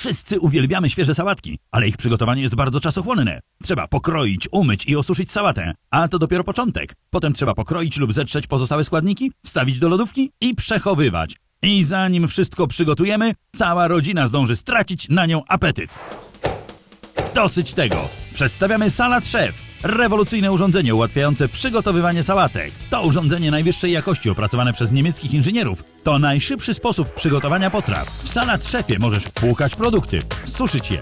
Wszyscy uwielbiamy świeże sałatki, ale ich przygotowanie jest bardzo czasochłonne. Trzeba pokroić, umyć i osuszyć sałatę, a to dopiero początek. Potem trzeba pokroić lub zetrzeć pozostałe składniki, wstawić do lodówki i przechowywać. I zanim wszystko przygotujemy, cała rodzina zdąży stracić na nią apetyt. Dosyć tego! Przedstawiamy Salat Chef. Rewolucyjne urządzenie ułatwiające przygotowywanie sałatek. To urządzenie najwyższej jakości opracowane przez niemieckich inżynierów. To najszybszy sposób przygotowania potraw. W Salat Chefie możesz płukać produkty, suszyć je,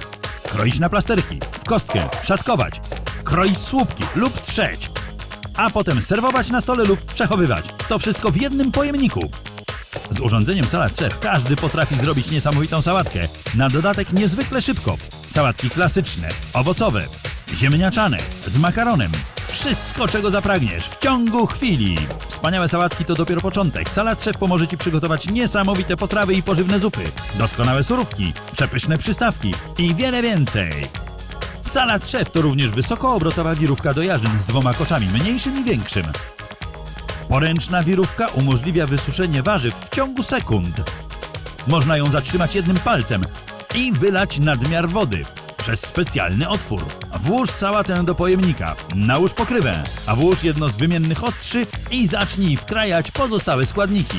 kroić na plasterki, w kostkę, szatkować, kroić słupki lub trzeć, a potem serwować na stole lub przechowywać. To wszystko w jednym pojemniku. Z urządzeniem Salat Chef każdy potrafi zrobić niesamowitą sałatkę. Na dodatek niezwykle szybko. Sałatki klasyczne, owocowe, ziemniaczane, z makaronem. Wszystko, czego zapragniesz w ciągu chwili. Wspaniałe sałatki to dopiero początek. Salat Chef pomoże Ci przygotować niesamowite potrawy i pożywne zupy, doskonałe surówki, przepyszne przystawki i wiele więcej. Salat Chef to również wysokoobrotowa wirówka do jarzyn z dwoma koszami, mniejszym i większym. Poręczna wirówka umożliwia wysuszenie warzyw w ciągu sekund. Można ją zatrzymać jednym palcem i wylać nadmiar wody przez specjalny otwór. Włóż sałatę do pojemnika, nałóż pokrywę, a włóż jedno z wymiennych ostrzy i zacznij wkrajać pozostałe składniki.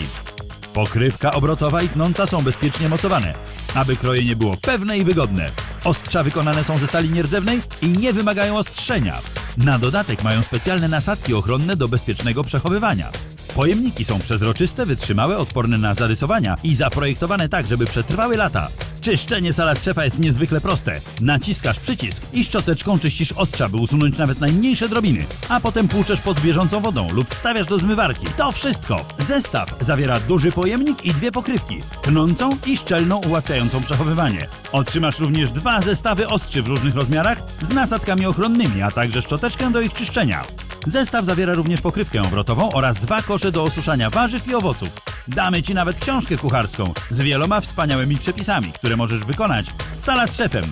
Pokrywka obrotowa i tnąca są bezpiecznie mocowane, aby krojenie było pewne i wygodne. Ostrza wykonane są ze stali nierdzewnej i nie wymagają ostrzenia. Na dodatek mają specjalne nasadki ochronne do bezpiecznego przechowywania. Pojemniki są przezroczyste, wytrzymałe, odporne na zarysowania i zaprojektowane tak, żeby przetrwały lata. Czyszczenie salat szefa jest niezwykle proste. Naciskasz przycisk i szczoteczką czyścisz ostrza, by usunąć nawet najmniejsze drobiny, a potem płuczesz pod bieżącą wodą lub wstawiasz do zmywarki. To wszystko! Zestaw zawiera duży pojemnik i dwie pokrywki, tnącą i szczelną ułatwiającą przechowywanie. Otrzymasz również dwa zestawy ostrzy w różnych rozmiarach z nasadkami ochronnymi, a także szczoteczkę do ich czyszczenia. Zestaw zawiera również pokrywkę obrotową oraz dwa kosze do osuszania warzyw i owoców. Damy Ci nawet książkę kucharską z wieloma wspaniałymi przepisami, które możesz wykonać z salat szefem.